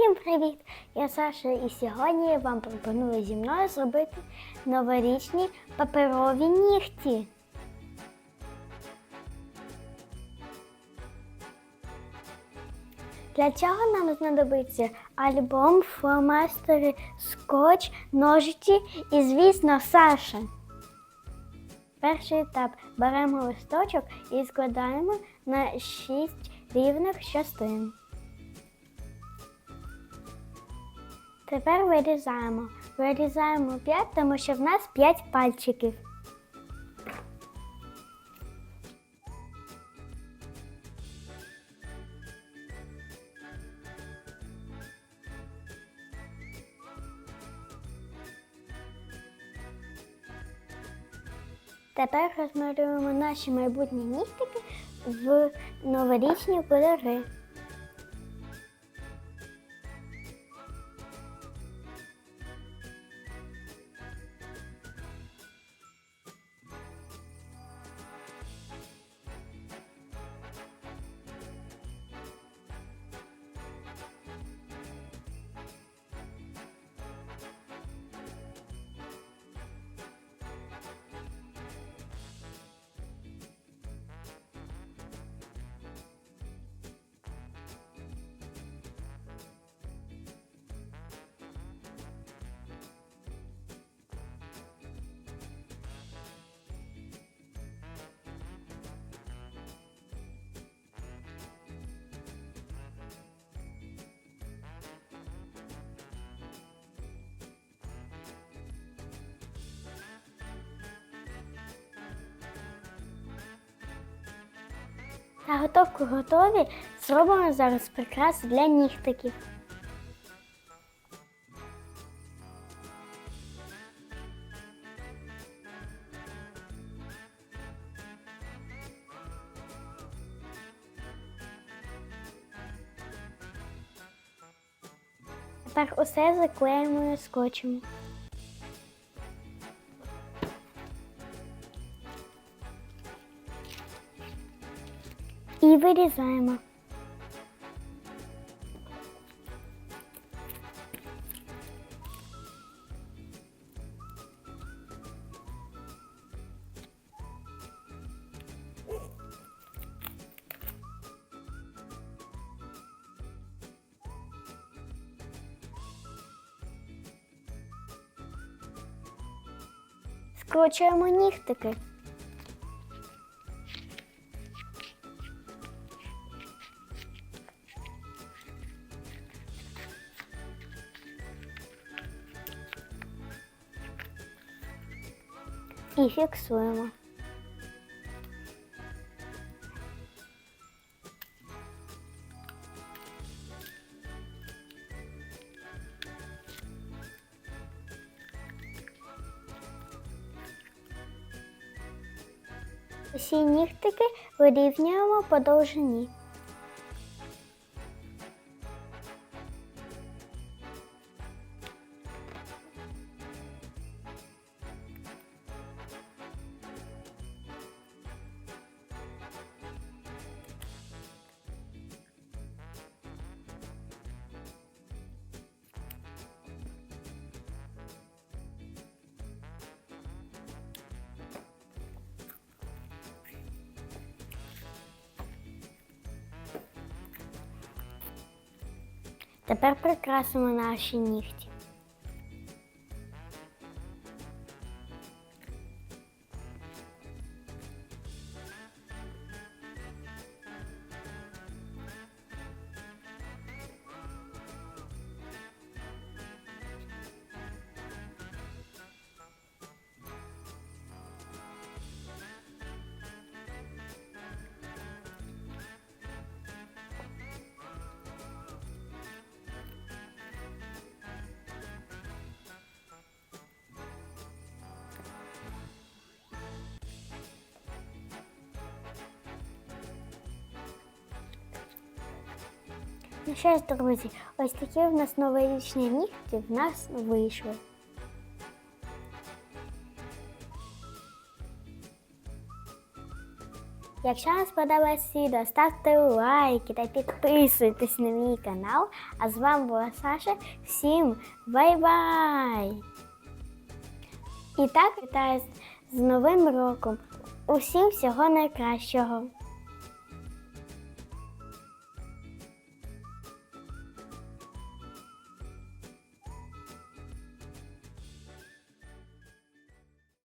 Всім привіт! Я Саша і сьогодні я вам пропоную зі мною зробити новорічні паперові нігті. Для цього нам знадобиться альбом, фломастери, скотч, ножиці і, звісно, Саша. Перший етап беремо листочок і складаємо на 6 рівних частин. Тепер вирізаємо. Вирізаємо 5, тому що в нас 5 пальчиків. Тепер розмалюємо наші майбутні нігтики в новорічні кольори. Заготовки готові. Зробимо зараз прикраси для нігтиків. Тепер усе заклеїмо скотчем. І вирізаємо. Скручуємо нігтики. І фіксуємо. Усі нігтики вирівнюємо по довжині. Тепер прикрасимо наші нігті. Ну що ж, друзі, ось такі в нас новорічні нігті в нас вийшли. Якщо вам сподобалось відео, ставте лайки та підписуйтесь на мій канал. А з вами була Саша. Всім бай-бай! І так вітаю з- Новим роком. Усім всього найкращого!